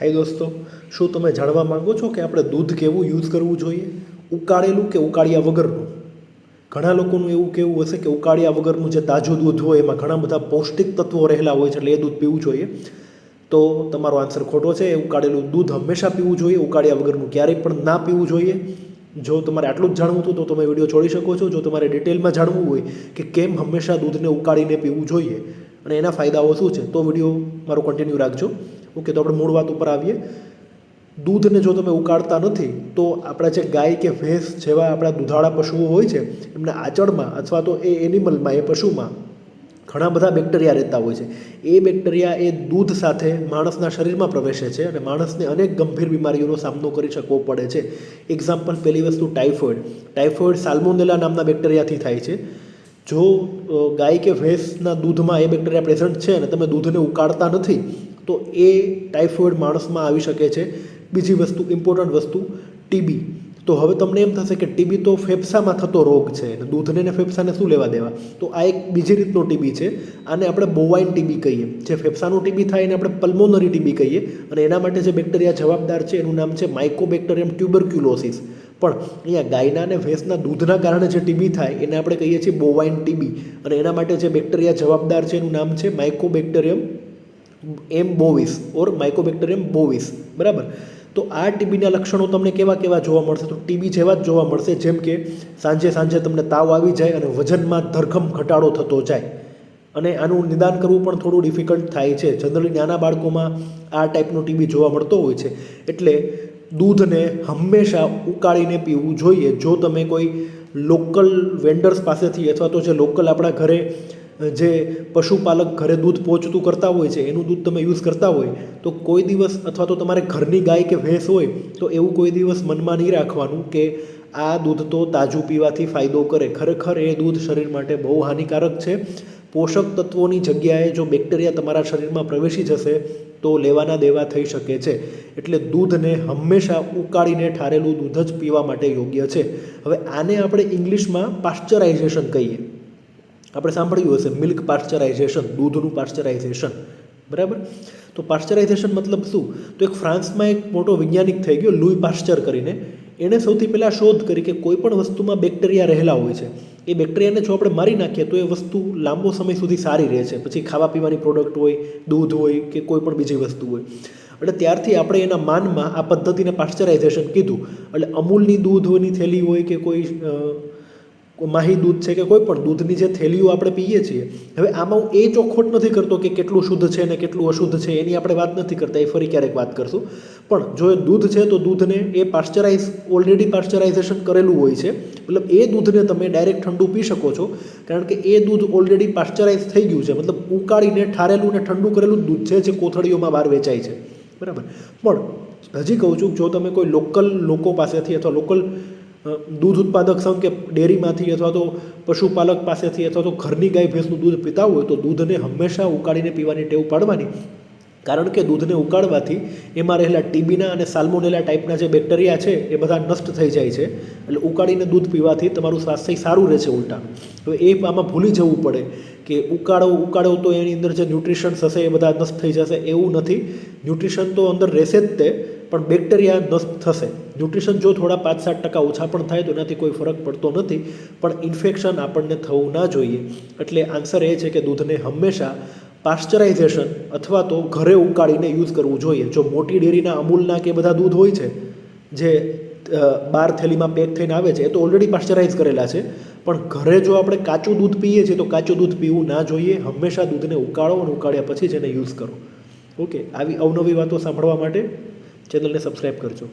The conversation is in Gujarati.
હાય દોસ્તો, શું તમે જાણવા માંગો છો કે આપણે દૂધ કેવું યુઝ કરવું જોઈએ? ઉકાળેલું કે ઉકાળ્યા વગરનું? ઘણા લોકોનું એવું કેવું હશે કે ઉકાળ્યા વગરનું જે તાજું દૂધ હોય એમાં ઘણા બધા પૌષ્ટિક તત્વો રહેલા હોય છે એટલે એ દૂધ પીવું જોઈએ. તો તમારો આન્સર ખોટો છે, એ ઉકાળેલું દૂધ હંમેશા પીવું જોઈએ, ઉકાળ્યા વગરનું ક્યારેય પણ ના પીવું જોઈએ. જો તમારે આટલું જ જાણવું હતું તો તમે વીડિયો છોડી શકો છો. જો તમારે ડિટેલમાં જાણવું હોય કે કેમ હંમેશા દૂધને ઉકાળીને પીવું જોઈએ અને એના ફાયદાઓ શું છે, તો વીડિયો મારો કન્ટિન્યુ રાખજો. ઓકે તો આપણે મૂળ વાત ઉપર આવીએ. દૂધને જો તમે ઉકાળતા નથી, તો આપણા જે ગાય કે ભેંસ જેવા આપણા દુધાળા પશુઓ હોય છે, એમના આચળમાં અથવા તો એ એનિમલમાં એ પશુમાં ઘણા બધા બેક્ટેરિયા રહેતા હોય છે. એ બેક્ટેરિયા એ દૂધ સાથે માણસના શરીરમાં પ્રવેશે છે અને માણસને અનેક ગંભીર બીમારીઓનો સામનો કરી શકવો પડે છે. એક્ઝામ્પલ પહેલી વસ્તુ ટાઇફોઇડ ટાઇફોઇડ સાલ્મોનેલા નામના બેક્ટેરિયાથી થાય છે. જો ગાય કે ભેંસના દૂધમાં એ બેક્ટેરિયા પ્રેઝન્ટ છે અને તમે દૂધને ઉકાળતા નથી તો એ ટાઇફોઇડ માણસમાં આવી શકે છે. બીજી વસ્તુ ઇમ્પોર્ટન્ટ વસ્તુ ટીબી તો હવે તમને એમ થશે કે ટીબી તો ફેફસામાં થતો રોગ છે અને દૂધને ને ફેફસાને શું લેવા દેવા? તો આ એક બીજી રીતનો ટીબી છે. આને આપણે બોવાઇન ટીબી કહીએ. જે ફેફસાનું ટીબી થાય એને આપણે પલ્મોનરી ટીબી કહીએ. અને એના માટે જે બેક્ટેરિયા જવાબદાર છે, એનું નામ છે માઇકોબેક્ટેરિયમ ટ્યુબરક્યુલોસિસ પણ અહીંયા ગાયના અને ભેંસના દૂધના કારણે જે ટીબી થાય, એને આપણે કહીએ છીએ બોવાઇન ટીબી અને એના માટે જે બેક્ટેરિયા જવાબદાર છે, એનું નામ છે માઇકોબેક્ટેરિયમ એમ બોવીસ, ઓર માઇકોબેક્ટેરિયમ બોવીસ, બરાબર? તો આ ટીબીના લક્ષણો તમને કેવા કેવા જોવા મળશે? તો ટીબી જેવા જ જોવા મળશે, જેમ કે સાંજે સાંજે તમને તાવ આવી જાય અને વજનમાં ધરખમ ઘટાડો થતો જાય. અને આનું નિદાન કરવું પણ થોડું ડિફિકલ્ટ થાય છે. જનરલી નાના બાળકોમાં આ ટાઈપનો ટીબી જોવા મળતો હોય છે. એટલે દૂધને હંમેશા ઉકાળીને પીવું જોઈએ. જો તમે કોઈ લોકલ વેન્ડર્સ પાસેથી અથવા તો જે લોકલ આપણા ઘરે જે પશુપાલક ઘરે દૂધ પહોંચતું કરતા હોય છે, એનું દૂધ તમે યુઝ કરતા હોય, તો કોઈ દિવસ અથવા તો તમારે ઘરની ગાય કે ભેંસ હોય, તો એવું કોઈ દિવસ મનમાં નહીં રાખવાનું કે આ દૂધ તો તાજું પીવાથી ફાયદો કરે. ખરેખર એ દૂધ શરીર માટે બહુ હાનિકારક છે. પોષક તત્વોની જગ્યાએ જો બેક્ટેરિયા તમારા શરીરમાં પ્રવેશી જશે, તો લેવાના દેવા થઈ શકે છે. એટલે દૂધને હંમેશા ઉકાળીને ઠારેલું દૂધ જ પીવા માટે યોગ્ય છે. હવે આને આપણે ઇંગ્લિશમાં પાશ્ચરાઇઝેશન કહીએ. આપણે સાંભળ્યું હશે મિલ્ક પાશ્ચરાઇઝેશન દૂધનું પાશ્ચરાઇઝેશન બરાબર? તો પાશ્ચરાઇઝેશન મતલબ શું? તો એક ફ્રાન્સમાં એક મોટો વૈજ્ઞાનિક થઈ ગયો લુઈ પાશ્ચર કરીને. એણે સૌથી પહેલાં શોધ કરી કે કોઈ પણ વસ્તુમાં બેક્ટેરિયા રહેલા હોય છે. એ બેક્ટેરિયાને જો આપણે મારી નાખીએ, તો એ વસ્તુ લાંબો સમય સુધી સારી રહે છે. પછી ખાવા પીવાની પ્રોડક્ટ હોય, દૂધ હોય કે કોઈ પણ બીજી વસ્તુ હોય. એટલે ત્યારથી આપણે એના માનમાં આ પદ્ધતિને પાશ્ચરાઇઝેશન કીધું. એટલે અમૂલની દૂધની થેલી હોય કે કોઈ માહી દૂધ છે કે કોઈ પણ દૂધની જે થેલીઓ આપણે પીએ છીએ, હવે આમાં હું એ ચોખવટ નથી કરતો કે કેટલું શુદ્ધ છે ને કેટલું અશુદ્ધ છે, એની આપણે વાત નથી કરતા, એ ફરી ક્યારેક વાત કરશું. પણ જો એ દૂધ છે તો દૂધને એ પાસ્ચરાઇઝ ઓલરેડી પાશ્ચરાઇઝેશન કરેલું હોય છે. મતલબ એ દૂધને તમે ડાયરેક્ટ ઠંડુ પી શકો છો, કારણ કે એ દૂધ ઓલરેડી પાશ્ચરાઇઝ થઈ ગયું છે. મતલબ ઉકાળીને, ઠારેલું ને ઠંડુ કરેલું દૂધ છે જે કોથળીઓમાં બહાર વેચાય છે. બરાબર? પણ હજી કહું છું જો તમે કોઈ લોકલ લોકો પાસેથી અથવા લોકલ દૂધ ઉત્પાદક સંઘ કે ડેરીમાંથી અથવા તો પશુપાલક પાસેથી અથવા તો ઘરની ગાય ભેંસનું દૂધ પીતા હોય તો દૂધને હંમેશા ઉકાળીને પીવાની ટેવ પાડવાની. કારણ કે દૂધને ઉકાળવાથી એમાં રહેલા ટીબીના અને સાલ્મોનેલા ટાઈપના જે બેક્ટેરિયા છે એ બધા નષ્ટ થઈ જાય છે. એટલે ઉકાળીને દૂધ પીવાથી તમારું સ્વાસ્થ્ય સારું રહે છે ઉલટા. હવે એ આમાં ભૂલી જવું પડે કે ઉકાળો ઉકાળો તો એની અંદર જે ન્યુટ્રિશન્સ હશે એ બધા નષ્ટ થઈ જશે એવું નથી. ન્યુટ્રિશન તો અંદર રહેશે જ તે પણ બેક્ટેરિયા નષ્ટ થશે. ન્યુટ્રિશન જો થોડા પાંચ સાત ટકા ઓછા પણ થાય તો એનાથી કોઈ ફરક પડતો નથી, પણ ઇન્ફેક્શન આપણને થવું ના જોઈએ. એટલે આન્સર એ છે કે દૂધને હંમેશા પાશ્ચરાઇઝેશન અથવા તો ઘરે ઉકાળીને યુઝ કરવું જોઈએ. જો મોટી ડેરીના અમૂલના કે બધા દૂધ હોય છે, જે બાર થેલીમાં પેક થઈને આવે છે, એ તો ઓલરેડી પાશ્ચરાઇઝ કરેલા છે. પણ ઘરે જો આપણે કાચું દૂધ પીએ છીએ તો કાચું દૂધ પીવું ના જોઈએ. હંમેશા દૂધને ઉકાળો અને ઉકાળ્યા પછી જ એને યુઝ કરો. ઓકે? આવી અવનવી વાતો સાંભળવા માટે ચેનલને સબસ્ક્રાઈબ કરજો.